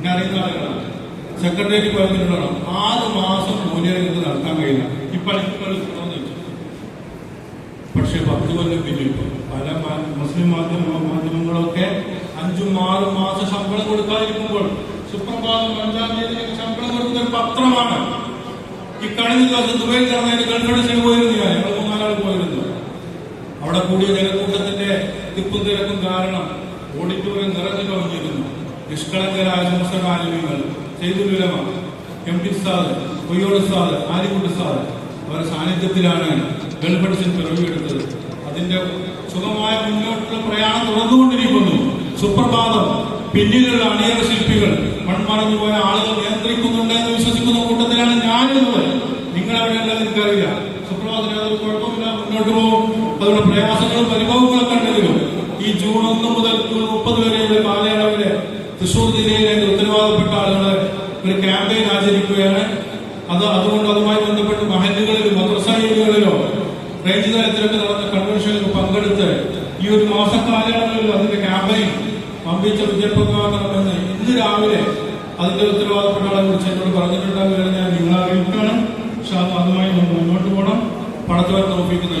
എന്നെ അറിയുന്ന സെക്രട്ടേറിയറ്റ് ആറ് മാസം മൂല്യരംഗത്ത് നടത്താൻ കഴിയില്ല. ഇപ്പൊ പക്ഷെ പത്ത് കൊല്ലം പിന്നിട്ടു പല മുസ്ലിം മാധ്യമ മാധ്യമങ്ങളൊക്കെ അഞ്ചും ആറും മാസം ശമ്പളം കൊടുക്കാതിരിക്കുമ്പോൾ സുപ്രഭാതം അഞ്ചാം തീയതി ശമ്പളം കൊടുക്കുന്ന ഒരു പത്രമാണ്. ഈ കഴിഞ്ഞ ദിവസം ദുബൈയിൽ നടന്നതിന് കൺഫറൻസിന് പോയിരുന്നു ഞാൻ. ഞങ്ങൾ മൂന്നാലാൾ പോയിരുന്നു. അവിടെ കൂടിയ ജനക്കൂട്ടത്തിന്റെ തിപ്പും തിരക്കും കാരണം ഓഡിറ്റോറിയം നിറഞ്ഞു കവിഞ്ഞിരുന്നു. നിഷ്കളങ്കരായ ചെയ്തു ചെയ്തുലമ എം പി സാദ് കൊയ്യോട് സാദ് ആലിക്കുട്ടി സാദ് അവരുടെ സാന്നിധ്യത്തിലാണ് ഗൾഫഡിഷൻ പിറവിയെടുത്തത്. അതിന്റെ സുഖമായ മുന്നോട്ടുള്ള പ്രയാണം തുടർന്നുകൊണ്ടിരിക്കുന്നു സുപ്രഭാതം. പിന്നിലുള്ള അണിയറ ശില്പികൾ മൺമറഞ്ഞു പോയ ആളുകൾ നിയന്ത്രിക്കുന്നുണ്ട് എന്ന് വിശ്വസിക്കുന്ന കൂട്ടത്തിലാണ് ഞാനിരുന്നത് നിങ്ങൾ എവിടെയുള്ളത് എനിക്കറിയില്ല. സുപ്രഭാതത്തിന് അതൊരു കുഴപ്പമില്ല. മുന്നോട്ട് പോകും. അതുകൊണ്ട് പ്രയാസങ്ങളും പരിഭവങ്ങളൊക്കെ ഉണ്ടെങ്കിലും ഈ ജൂൺ ഒന്ന് തൃശൂർ ജില്ലയിലെ ഉത്തരവാദപ്പെട്ട ആളുകൾ ഒരു ക്യാമ്പയിൻ ആചരിക്കുകയാണ്. അത് അതുകൊണ്ട് അതുമായി ബന്ധപ്പെട്ട് മഹല്ലുകളിലും മദ്രസ റേഞ്ച് തലത്തിലൊക്കെ നടന്ന കൺവെൻഷനിൽ പങ്കെടുത്ത് ഈ ഒരു മാസക്കാലയളവിൽ അതിന്റെ ക്യാമ്പയിൻ പമ്പിച്ച വിജയപ്രദമാക്കണമെന്ന് ഇന്ന് രാവിലെ അതിന്റെ ഉത്തരവാദപ്പെട്ട ആളെ കുറിച്ച് എന്നോട് പറഞ്ഞിട്ടുണ്ടാകുക ഞാൻ നിങ്ങളെ അറിയിക്കുകയാണ്. പക്ഷെ അത് അതുമായി മുന്നോട്ട് പോകണം. പടത്തവർ നോക്കിക്കുന്ന